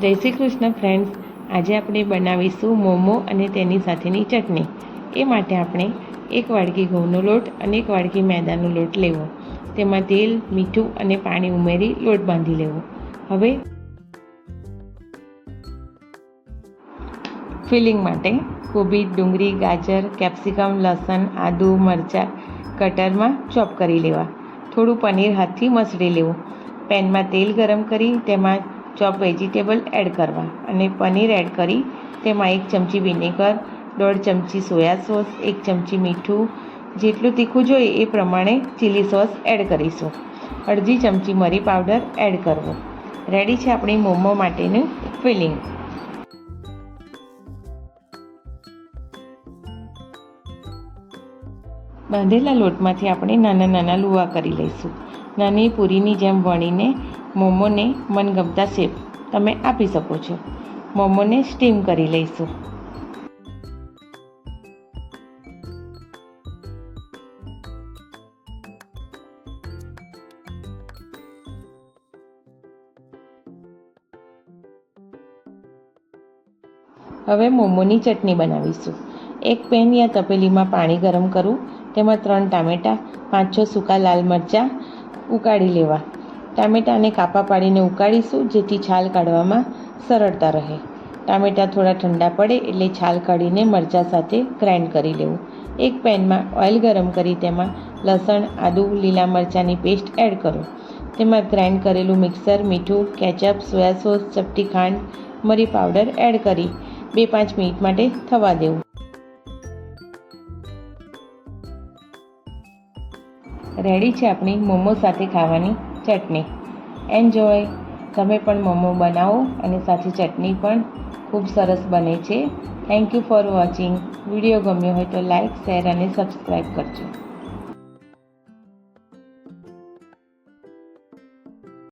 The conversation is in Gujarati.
જય શ્રી કૃષ્ણ ફ્રેન્ડ્સ આજે આપણે બનાવીશું મોમો અને તેની સાથેની ચટણી. એ માટે આપણે એક વાડકી ઘઉંનો લોટ અને એક વાડકી મેદાનો લોટ લેવો. તેમાં તેલ, મીઠું અને પાણી ઉમેરી લોટ બાંધી લેવો. હવે ફિલિંગ માટે કોબી, ડુંગળી, ગાજર, કેપ્સિકમ, લસણ, આદુ, મરચાં કટરમાં ચોપ કરી લેવા. થોડું પનીર હાથથી મસળી લેવું. પેનમાં તેલ ગરમ કરી તેમાં ચોપ વેજીટેબલ એડ કરવા અને પનીર એડ કરી તેમાં એક ચમચી વિનેગર, દોઢ ચમચી સોયા સોસ, એક ચમચી મીઠું, જેટલું તીખું જોઈએ એ પ્રમાણે ચીલી સોસ એડ કરીશું. અડધી ચમચી મરી પાવડર એડ કરવો. રેડી છે આપણી મોમો માટેનું ફિલિંગ. બાંધેલા લોટમાંથી આપણે નાના નાના લુવા કરી લઈશું. નાની પૂરીની જેમ વણીને મોમોને મનગમતા શેપ તમે આપી શકો છો. મોમોને સ્ટીમ કરી લઈશું. હવે મોમોની ચટણી બનાવીશું. એક પેન યા તપેલીમાં પાણી ગરમ કરવું તેમાં ત્રણ ટામેટાં, પાંચ છ સૂકા લાલ મરચાં ઉકાળી લેવા. ટામેટાને કાપા પાડીને ઉકાળીશું, જેથી છાલ કાઢવામાં સરળતા રહે. ટામેટાં થોડા ઠંડા પડે એટલે છાલ કાઢીને મરચાં સાથે ગ્રાઇન્ડ કરી લેવું. એક પેનમાં ઓઇલ ગરમ કરી તેમાં લસણ, આદું, લીલા મરચાંની પેસ્ટ એડ કરો. તેમાં ગ્રાઇન્ડ કરેલું મિક્સર, મીઠું, કેચઅપ, સોયા સોસ, ચપટી ખાંડ, મરી પાવડર એડ કરી બે પાંચ મિનિટ માટે થવા દેવું. રેડી છે આપણી મોમો સાથે ખાવાની ચટણી. એન્જોય તમે પણ મોમો બનાવો અને સાથે ચટણી પણ ખૂબ સરસ બને છે. Thank you for watching video ગમ્યો હોય તો લાઇક શેર અને સબસ્ક્રાઈબ કરજો.